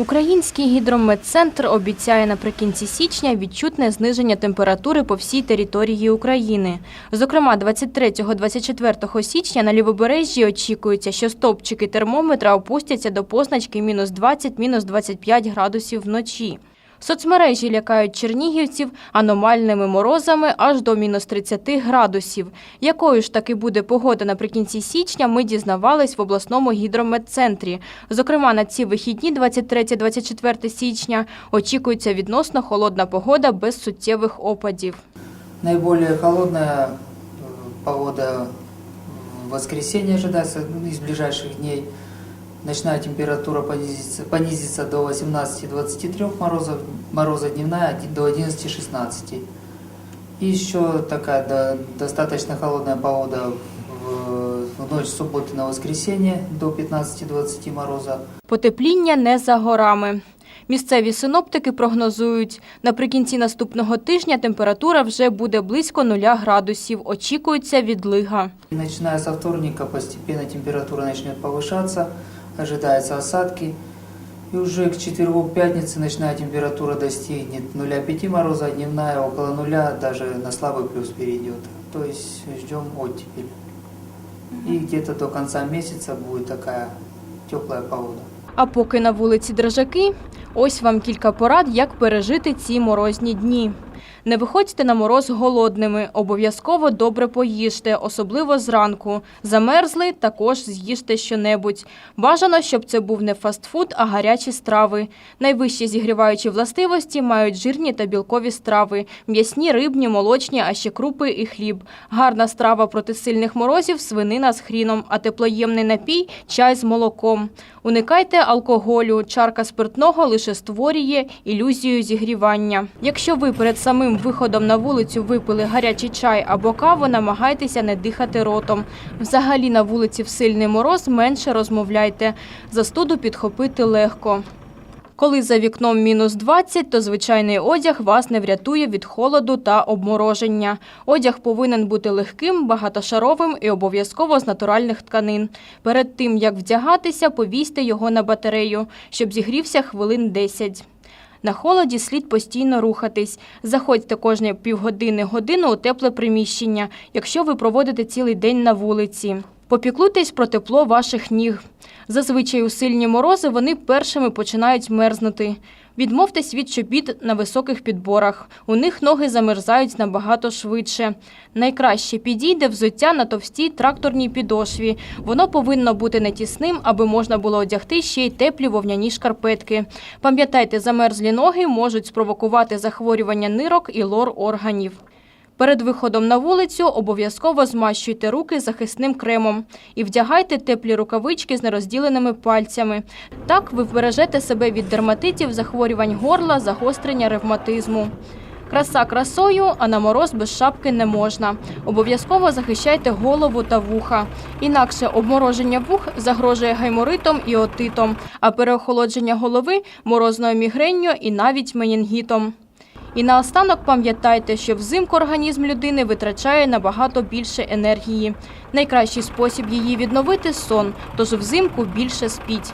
Український гідрометцентр обіцяє наприкінці січня відчутне зниження температури по всій території України. Зокрема, 23-24 січня на лівобережжі очікується, що стовпчики термометра опустяться до позначки мінус 20 мінус 25 градусів вночі. Соцмережі лякають чернігівців аномальними морозами аж до мінус 30 градусів. Якою ж таки буде погода наприкінці січня, ми дізнавались в обласному гідрометцентрі. Зокрема, на ці вихідні 23-24 січня очікується відносно холодна погода без суттєвих опадів. Наиболее холодная э, погода в воскресенье ожидается ну, ближайших дней. Ночная температура понизится, понизится до 18-23 морозов, мороза дневная до 11-16. И еще такая да, достаточно холодная погода в, в ночь с субботы на воскресенье до 15-20 мороза. Потепління не за горами. Місцеві синоптики прогнозують, наприкінці наступного тижня температура вже буде близько нуля градусів. Очікується відлига. Начиная со вторника постепенно температура начнет повышаться, ожидаются осадки. И уже к четвергу пятнице ночная температура достигнет 0,5 мороза, а дневная около нуля, даже на слабый плюс перейдет. То есть ждем оттепель. И где-то до конца месяца будет такая теплая погода. А поки на вулиці Дрожаки, ось вам кілька порад, як пережити ці морозні дні. Не виходьте на мороз голодними, обов'язково добре поїжте, особливо зранку. Замерзли, також з'їжте щонебудь. Бажано, щоб це був не фастфуд, а гарячі страви. Найвищі зігріваючі властивості мають жирні та білкові страви, м'ясні, рибні, молочні, а ще крупи і хліб. Гарна страва проти сильних морозів – свинина з хріном, а теплоємний напій – чай з молоком. Уникайте алкоголю. Чарка спиртного лише створює ілюзію зігрівання. Якщо ви перед самим виходом на вулицю випили гарячий чай або каву, намагайтеся не дихати ротом. Взагалі на вулиці в сильний мороз менше розмовляйте. Застуду підхопити легко. Коли за вікном мінус 20, то звичайний одяг вас не врятує від холоду та обмороження. Одяг повинен бути легким, багатошаровим і обов'язково з натуральних тканин. Перед тим, як вдягатися, повісьте його на батарею, щоб зігрівся хвилин 10. На холоді слід постійно рухатись. Заходьте кожні півгодини-годину у тепле приміщення, якщо ви проводите цілий день на вулиці. Попіклуйтесь про тепло ваших ніг. Зазвичай у сильні морози вони першими починають мерзнути. Відмовтесь від чобіт на високих підборах. У них ноги замерзають набагато швидше. Найкраще підійде взуття на товстій тракторній підошві. Воно повинно бути не тісним, аби можна було одягти ще й теплі вовняні шкарпетки. Пам'ятайте, замерзлі ноги можуть спровокувати захворювання нирок і лор органів. Перед виходом на вулицю обов'язково змащуйте руки захисним кремом і вдягайте теплі рукавички з нерозділеними пальцями. Так ви вбережете себе від дерматитів, захворювань горла, загострення ревматизму. Краса красою, а на мороз без шапки не можна. Обов'язково захищайте голову та вуха. Інакше обмороження вух загрожує гайморитом і отитом, а переохолодження голови морозною мігренню і навіть менінгітом. І наостанок пам'ятайте, що взимку організм людини витрачає набагато більше енергії. Найкращий спосіб її відновити сон, тож взимку більше спіть.